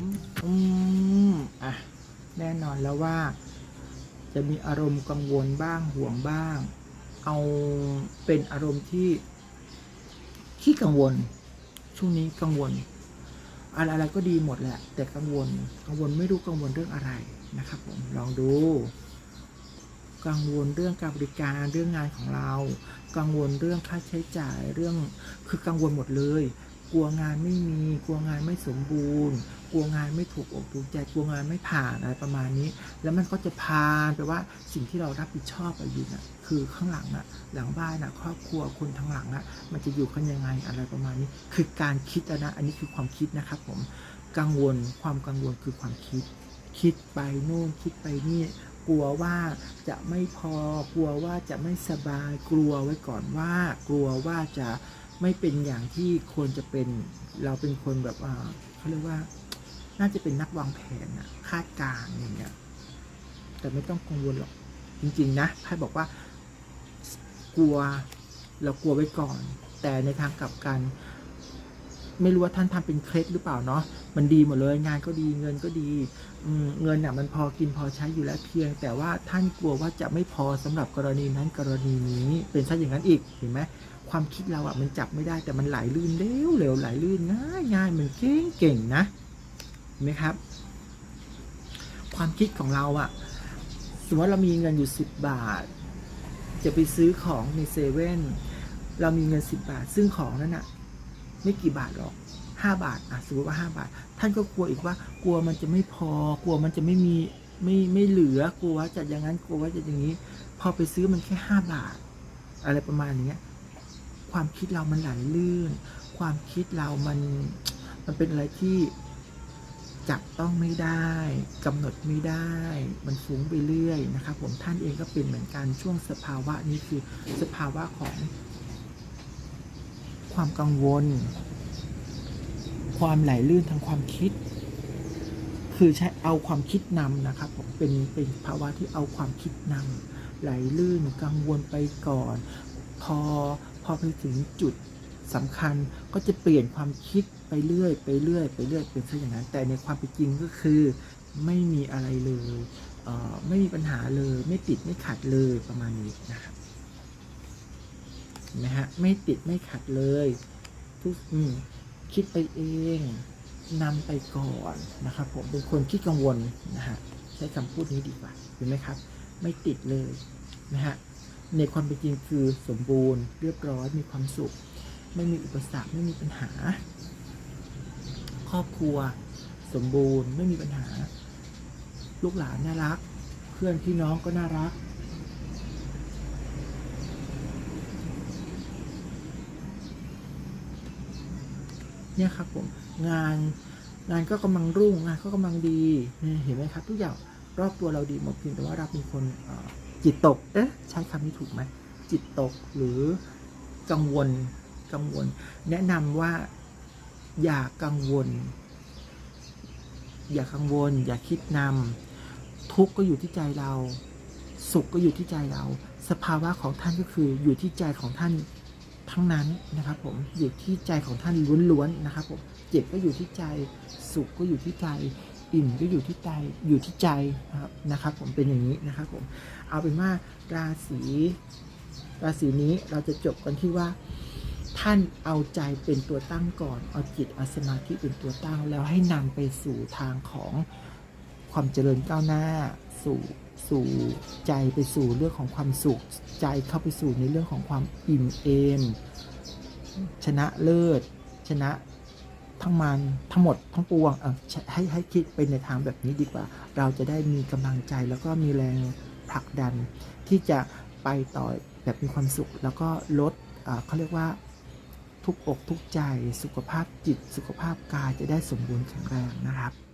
มอืมอะแน่นอนแล้วว่า จะมีอารมณ์กังวลบ้างห่วงบ้าง เอาเป็นอารมณ์ที่ที่กังวล ช่วงนี้กังวล อะไรๆก็ดีหมดแหละ แต่กังวล กังวลไม่รู้กังวลเรื่องอะไรนะครับผมลองดูกังวลเรื่องการบริการเรื่องงานของเรา กังวลเรื่องค่าใช้จ่ายเรื่องคือกังวลหมดเลย กลัวงานไม่มี กลัวงานไม่สมบูรณ์ กลัวงานไม่ถูกอกถูกใจกลัวงานไม่ผ่านอะไรประมาณนี้ แล้วมันก็จะพานไปว่าสิ่งที่เรารับผิดชอบอะอยู่น่ะคือข้างหลังอะหลังบ้านอะครอบครัวคนทั้งหลังอะมันจะอยู่กันยังไงอะไรประมาณนี้ คือการคิดอะนะอันนี้คือความคิดนะครับผมกังวลความกังวลคือความคิด คิดไปโน่นคิดไปนี่กลัวว่าจะไม่พอกลัวว่าจะไม่สบายกลัวไว้ก่อนว่ากลัวว่าจะ ไม่เป็นอย่างที่ควรจะเป็นเราเป็นคนแบบอ่าเขาเรียกว่า น่าจะเป็นนักวางแผนนะคาดการณ์อย่างเงี้ยแต่ไม่ต้องกังวลหรอกจริง ๆ นะไพ่บอกว่า กลัวเรากลัวไว้ก่อน แต่ในทางกลับกัน ไม่รู้ว่าท่านทำเป็นเคล็ดหรือเปล่าเนาะมันดีหมดเลยงานก็ดีเงินก็ดีอืเงินน่ะมันพอกินพอใช้อยู่แล้วเพียง แต่ว่าท่านกลัวว่าจะไม่พอสำหรับกรณีนั้นกรณีนี้เป็นซะอย่างนั้นอีกเห็นไหม ความคิดเราอะมันจับไม่ได้แต่มันไหลลื่นเร็วเร็วไหลลื่นง่ายง่ายมันเก่งเก่งนะเห็นไหมครับ ความคิดของเราอะสมมติว่าเรามีเงินอยู่สิบบาท จะไปซื้อของในเซเว่นเรามีเงินสิบบาท ซึ่งของนั้นอะไม่กี่บาทหรอกห้าบาทอะสมมติว่าห้าบาท ท่านก็กลัวอีกว่ากลัวมันจะไม่พอกลัวมันจะไม่มีไม่ไม่เหลือกลัวว่าจะอย่างนั้นกลัวว่าจะอย่างนี้ พอไปซื้อมันแค่ห้าบาท อะไรประมาณนี้ ความคิดเรามันไหลลื่น ความคิดเรามันมันเป็นอะไรที่จับต้องไม่ได้กำหนดไม่ได้ มันฟุ้งไปเรื่อยนะครับผมท่านเองก็เป็นเหมือนกันช่วงสภาวะนี้คือสภาวะของความกังวล ความไหลลื่นทางความคิด คือใช้เอาความคิดนำนะครับผมเป็นเป็นภาวะที่เอาความคิดนำไหลลื่นกังวลไปก่อน พอ พอไปถึงจุดสำคัญก็จะเปลี่ยนความคิดไปเรื่อย ไปเรื่อย ไปเรื่อยเป็นซะอย่างนั้น แต่ในความเป็นจริงก็คือไม่มีอะไรเลยเไม่มีปัญหาเลย ไม่ติดไม่ขัดเลยประมาณนี้นะครับเห็นไหมฮะไม่ติดไม่ขัดเลยทุกคิดไปเองนำไปก่อนนะครับผมเป็นคนขี้กังวลนะฮะใช้คำพูดนี้ดีกว่าเห็นไหมครับ ไม่ติดเลยนะฮะ ในความเป็นจริงคือสมบูรณ์ เรียบร้อยมีความสุข ไม่มีอุปสรรคไม่มีปัญหา ครอบครัว สมบูรณ์ไม่มีปัญหา ลูกหลานน่ารัก เพื่อนพี่น้องก็น่ารัก เนี่ยครับผมงานงานก็กำลังรุ่งงานก็กำลังดีเห็นไหมครับ ทุกอย่างรอบตัวเราดีหมดเพียงแต่ว่าเราเป็นคนเจิตตก เอ๊ะ ใช้คำนี้ถูกไหม จิตตกหรือกังวล กังวล แนะนำว่าอย่ากังวล อย่ากังวล อย่าคิดนำ ทุกข์ก็อยู่ที่ใจเรา สุขก็อยู่ที่ใจเรา สภาวะของท่านก็คืออยู่ที่ใจของท่านทั้งนั้นนะครับผม อยู่ที่ใจของท่านล้วนๆนะครับผม เจ็บก็อยู่ที่ใจ สุขก็อยู่ที่ใจ อิ่มก็อยู่ที่ใจอยู่ที่ใจนะครับนะครับ ผมเป็นอย่างนี้นะครับผมเอาเป็นว่าราศีราศีนี้เราจะจบกันที่ว่าท่านเอาใจเป็นตัวตั้งก่อน เอาจิตเอาสมาธิเป็นตัวตั้ง แล้วให้นำไปสู่ทางของความเจริญก้าวหน้า สู่สู่ใจไปสู่เรื่องของความสุข ใจเข้าไปสู่ในเรื่องของความอิ่มเอมชนะเลิศ ชนะ ทั้งมันทั้งหมดทั้งปวงให้ให้คิดไปในทางแบบนี้ดีกว่า เราจะได้มีกำลังใจแล้วก็มีแรงผลักดัน ที่จะไปต่อแบบมีความสุข แล้วก็ลดเขาเรียกว่าทุกอกทุกใจ สุขภาพจิต สุขภาพกายจะได้สมบูรณ์แข็งแรงนะครับ